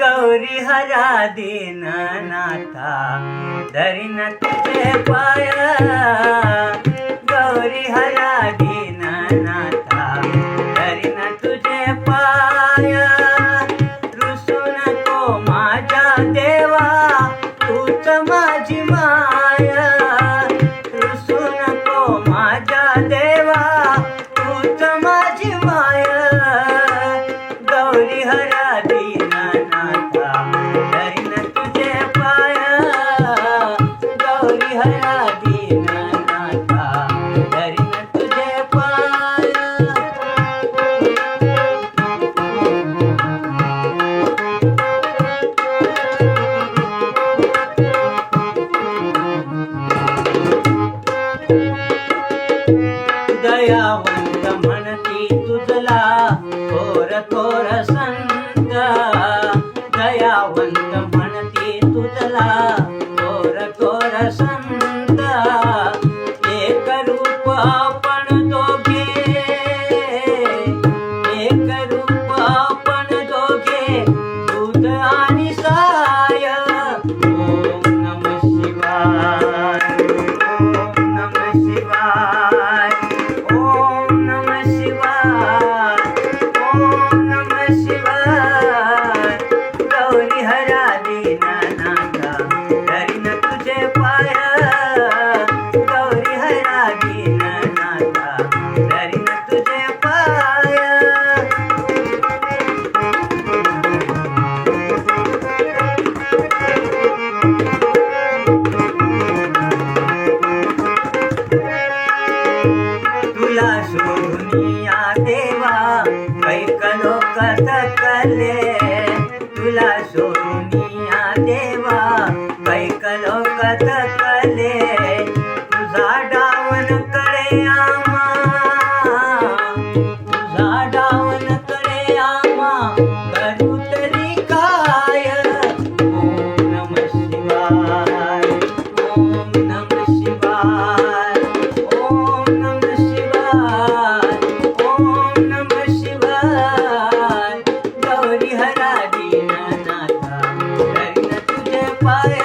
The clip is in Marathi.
गौरी हरा दिन नाथा धरी तुझे पाया विद्यावंत म्हणती तुझला. कोर कोर संत दयावंत म्हणती तुझला. कोर कोर संत सोनिया देवा कैक लोक सकले तुला सोनिया देवा कैक लोक सकले तुझा डावन कळया পারে